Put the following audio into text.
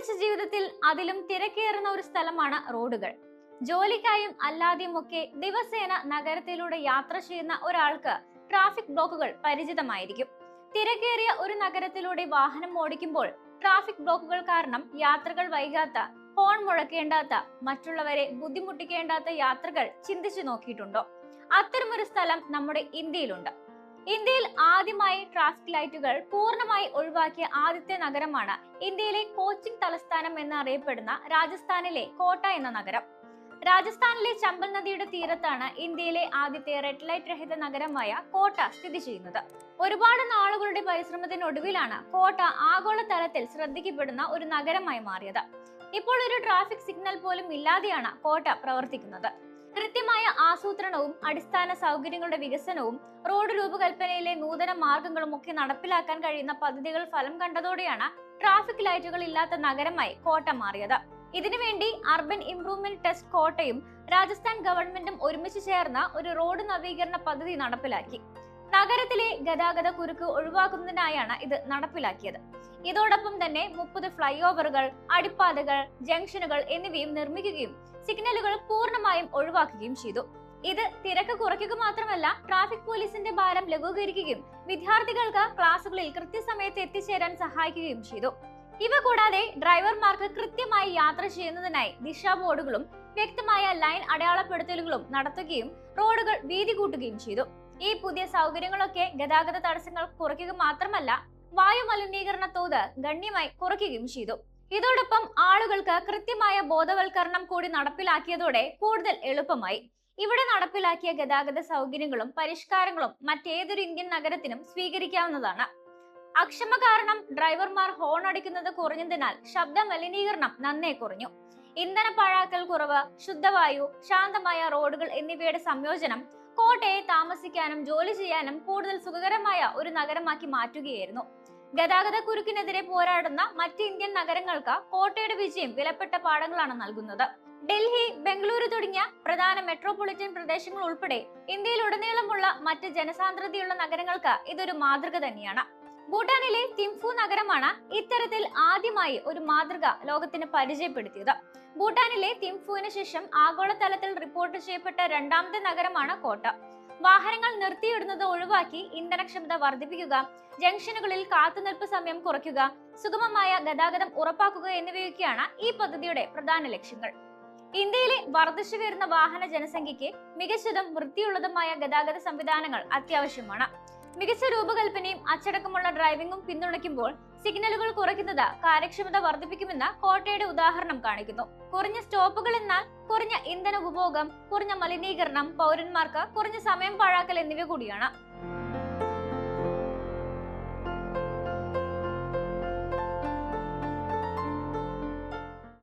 പിടിച്ച ജീവിതത്തിൽ അതിലും തിരക്കേറുന്ന ഒരു സ്ഥലമാണ് റോഡുകൾ. ജോലിക്കായും അല്ലാതെയും ഒക്കെ ദിവസേന നഗരത്തിലൂടെ യാത്ര ചെയ്യുന്ന ഒരാൾക്ക് ട്രാഫിക് ബ്ലോക്കുകൾ പരിചിതമായിരിക്കും. തിരക്കേറിയ ഒരു നഗരത്തിലൂടെ വാഹനം ഓടിക്കുമ്പോൾ ട്രാഫിക് ബ്ലോക്കുകൾ കാരണം യാത്രകൾ വൈകാത്ത ഹോൺ മുഴക്കേണ്ടാത്ത മറ്റുള്ളവരെ ബുദ്ധിമുട്ടിക്കേണ്ടാത്ത യാത്രകൾ ചിന്തിച്ചു നോക്കിയിട്ടുണ്ടോ? അത്തരമൊരു സ്ഥലം നമ്മുടെ ഇന്ത്യയിലുണ്ട്. ഇന്ത്യയിൽ ആദ്യമായി ട്രാഫിക് ലൈറ്റുകൾ പൂർണമായി ഒഴിവാക്കിയ ആദ്യത്തെ നഗരമാണ് ഇന്ത്യയിലെ കോച്ചിങ് തലസ്ഥാനം എന്നറിയപ്പെടുന്ന രാജസ്ഥാനിലെ കോട്ട എന്ന നഗരം. രാജസ്ഥാനിലെ ചമ്പൽ നദിയുടെ തീരത്താണ് ഇന്ത്യയിലെ ആദ്യത്തെ റെഡ് ലൈറ്റ് രഹിത നഗരമായ കോട്ട സ്ഥിതി ചെയ്യുന്നത്. ഒരുപാട് നാളുകളുടെ പരിശ്രമത്തിനൊടുവിലാണ് കോട്ട ആഗോളതലത്തിൽ ശ്രദ്ധിക്കപ്പെടുന്ന ഒരു നഗരമായി മാറിയത്. ഇപ്പോൾ ഒരു ട്രാഫിക് സിഗ്നൽ പോലും ഇല്ലാതെയാണ് കോട്ട പ്രവർത്തിക്കുന്നത്. കൃത്യമായ ആസൂത്രണവും അടിസ്ഥാന സൗകര്യങ്ങളുടെ വികസനവും റോഡ് രൂപകൽപ്പനയിലെ നൂതന മാർഗങ്ങളും ഒക്കെ നടപ്പിലാക്കാൻ കഴിയുന്ന പദ്ധതികൾ ഫലം കണ്ടതോടെയാണ് ട്രാഫിക് ലൈറ്റുകൾ ഇല്ലാത്ത നഗരമായി കോട്ട മാറിയത്. ഇതിനുവേണ്ടി അർബൻ ഇംപ്രൂവ്മെന്റ് ടെസ്റ്റ് കോട്ടയും രാജസ്ഥാൻ ഗവൺമെന്റും ഒരുമിച്ച് ചേർന്ന ഒരു റോഡ് നവീകരണ പദ്ധതി നടപ്പിലാക്കി. നഗരത്തിലെ ഗതാഗത കുരുക്ക് ഒഴിവാക്കുന്നതിനായാണ് ഇത് നടപ്പിലാക്കിയത്. ഇതോടൊപ്പം തന്നെ മുപ്പത് ഫ്ലൈ ഓവറുകൾ അടിപ്പാതകൾ ജംഗ്ഷനുകൾ എന്നിവയും നിർമ്മിക്കുകയും സിഗ്നലുകൾ പൂർണമായും ഒഴിവാക്കുകയും ചെയ്തു. ഇത് തിരക്ക് കുറയ്ക്കുക മാത്രമല്ല ട്രാഫിക് പോലീസിന്റെ ഭാരം ലഘൂകരിക്കുകയും വിദ്യാർത്ഥികൾക്ക് ക്ലാസുകളിൽ കൃത്യസമയത്ത് എത്തിച്ചേരാൻ സഹായിക്കുകയും ചെയ്തു. ഇവ കൂടാതെ ഡ്രൈവർമാർക്ക് കൃത്യമായി യാത്ര ചെയ്യുന്നതിനായി ദിശാ ബോർഡുകളും വ്യക്തമായ ലൈൻ അടയാളപ്പെടുത്തലുകളും നടത്തുകയും റോഡുകൾ വീതി കൂട്ടുകയും ചെയ്തു. ഈ പുതിയ സൗകര്യങ്ങളൊക്കെ ഗതാഗത തടസ്സങ്ങൾ കുറയ്ക്കുക മാത്രമല്ല വായു മലിനീകരണ തോത് ഗണ്യമായി കുറയ്ക്കുകയും ചെയ്തു. ഇതോടൊപ്പം ആളുകൾക്ക് കൃത്യമായ ബോധവൽക്കരണം കൂടി നടപ്പിലാക്കിയതോടെ കൂടുതൽ എളുപ്പമായി. ഇവിടെ നടപ്പിലാക്കിയ ഗതാഗത സൗകര്യങ്ങളും പരിഷ്കാരങ്ങളും മറ്റേതൊരു ഇന്ത്യൻ നഗരത്തിനും സ്വീകരിക്കാവുന്നതാണ്. അക്ഷമ കാരണം ഡ്രൈവർമാർ ഹോൺ അടിക്കുന്നത് കുറഞ്ഞതിനാൽ ശബ്ദ മലിനീകരണം നന്നേ കുറഞ്ഞു. ഇന്ധന പാഴാക്കൽ കുറവ് ശുദ്ധവായു ശാന്തമായ റോഡുകൾ എന്നിവയുടെ സംയോജനം കോട്ടയെ താമസിക്കാനും ജോലി ചെയ്യാനും കൂടുതൽ സുഖകരമായ ഒരു നഗരമാക്കി മാറ്റുകയായിരുന്നു. ഗതാഗത കുരുക്കിനെതിരെ പോരാടുന്ന മറ്റ് ഇന്ത്യൻ നഗരങ്ങൾക്ക് കോട്ടയുടെ വിജയം വിലപ്പെട്ട പാഠങ്ങളാണ് നൽകുന്നത്. ഡൽഹി ബംഗളൂരു തുടങ്ങിയ പ്രധാന മെട്രോപൊളിറ്റൻ പ്രദേശങ്ങൾ ഉൾപ്പെടെ ഇന്ത്യയിൽ ഇന്ത്യയിലുടനീളമുള്ള മറ്റ് ജനസാന്ദ്രതയുള്ള നഗരങ്ങൾക്ക് ഇതൊരു മാതൃക തന്നെയാണ്. ഭൂട്ടാനിലെ തിംഫു നഗരമാണ് ഇത്തരത്തിൽ ആദ്യമായി ഒരു മാതൃക ലോകത്തിന് പരിചയപ്പെടുത്തിയത്. ഭൂട്ടാനിലെ തിംഫുവിന് ശേഷം ആഗോളതലത്തിൽ റിപ്പോർട്ട് ചെയ്യപ്പെട്ട രണ്ടാമത്തെ നഗരമാണ് കോട്ട. വാഹനങ്ങൾ നിർത്തിയിടുന്നത് ഒഴിവാക്കി ഇന്ധനക്ഷമത വർദ്ധിപ്പിക്കുക ജംഗ്ഷനുകളിൽ കാത്തുനിൽപ്പ് സമയം കുറയ്ക്കുക സുഗമമായ ഗതാഗതം ഉറപ്പാക്കുക എന്നിവയൊക്കെയാണ് ഈ പദ്ധതിയുടെ പ്രധാന ലക്ഷ്യങ്ങൾ. ഇന്ത്യയിലെ വർദ്ധിച്ചു വരുന്ന വാഹന ജനസംഖ്യയ്ക്ക് മികച്ചതും വൃത്തിയുള്ളതുമായ ഗതാഗത സംവിധാനങ്ങൾ അത്യാവശ്യമാണ്. മികച്ച രൂപകൽപ്പനയും അച്ചടക്കമുള്ള ഡ്രൈവിംഗും പിന്തുണയ്ക്കുമ്പോൾ സിഗ്നലുകൾ കുറയ്ക്കുന്നത് കാര്യക്ഷമത വർദ്ധിപ്പിക്കുമെന്ന് കോട്ടയുടെ ഉദാഹരണം കാണിക്കുന്നു. കുറഞ്ഞ സ്റ്റോപ്പുകൾ എന്നാൽ കുറഞ്ഞ ഇന്ധന ഉപഭോഗം കുറഞ്ഞ മലിനീകരണം പൗരന്മാർക്ക് കുറഞ്ഞ സമയം പാഴാക്കൽ എന്നിവ കൂടിയാണ്.